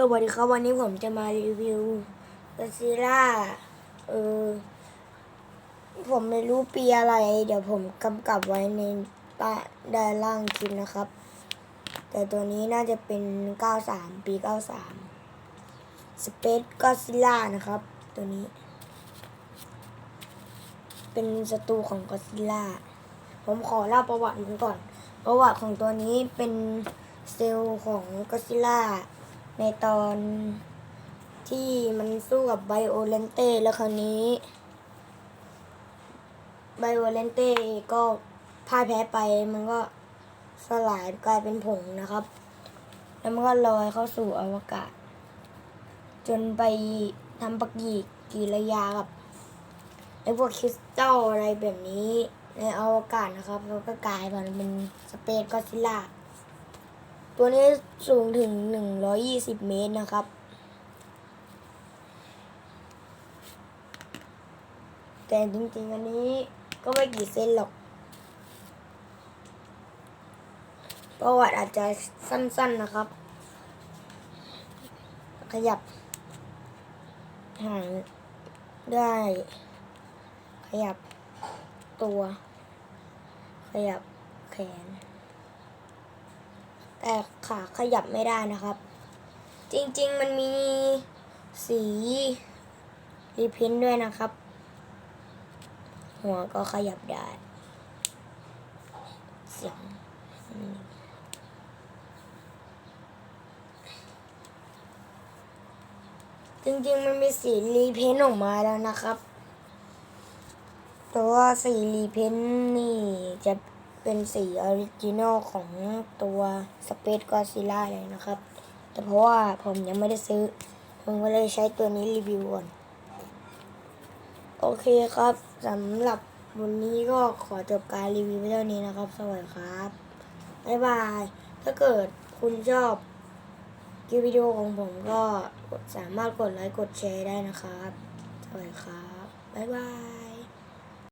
สวัสดีครับวันนี้ผมจะมารีวิวก d ซิล่าเออผมไม่รู้ปีอะไร เดี๋ยวผมกำกับไว้ในใต้ด้านล่างคลิปนะครับ แต่ตัวนี้น่าจะเป็น 93 ปี 93 Space Godzilla นะครับ ตัวนี้ เป็นศัตรูของ Godzilla ผมขอเล่าประวัติมันก่อน ประวัติของตัวนี้เป็นเซลล์ของ Godzilla ในตอนที่มันสู้กับไบโอเลนเต้แล้วคราวนี้ไบโอเลนเต้ก็พ่ายแพ้ไปมันก็สลายกลายเป็นผงนะครับ แล้วมันก็ลอยเข้าสู่อวกาศ จนไปทำปฏิกิริยากับไอพวกคริสตัลอะไรแบบนี้ในอวกาศนะครับแล้วก็กลายมาเป็นสเปซก็ซิล่า ตัวนี้สูงถึง 120 เมตรนะครับ แต่จริงๆ อันนี้ก็ไม่กี่เซนหรอก ประวัติอาจจะสั้นๆนะครับ ขยับหางได้ ขยับตัว ขยับแขน ขาขยับไม่ได้นะครับ จริงๆมันมีสีรีพินด้วยนะครับ หัวก็ขยับได้ เสียงจริงๆ มันมีสีรีเพนออกมาแล้วนะครับ แต่ว่าสีรีเพนนี่จะ เป็นสีออริจินอลของตัว Space Godzilla เลยนะครับ แต่เพราะว่าผมยังไม่ได้ซื้อ ผมก็เลยใช้ตัวนี้รีวิวก่อน โอเคครับสำหรับวันนี้ก็ขอจบการรีวิวไว้เท่านี้นะครับ สวัสดีครับ บ๊ายบาย ถ้าเกิดคุณชอบคลิปวิดีโอของผมก็สามารถกดไลค์กดแชร์ได้นะครับ สวัสดีครับ บ๊ายบาย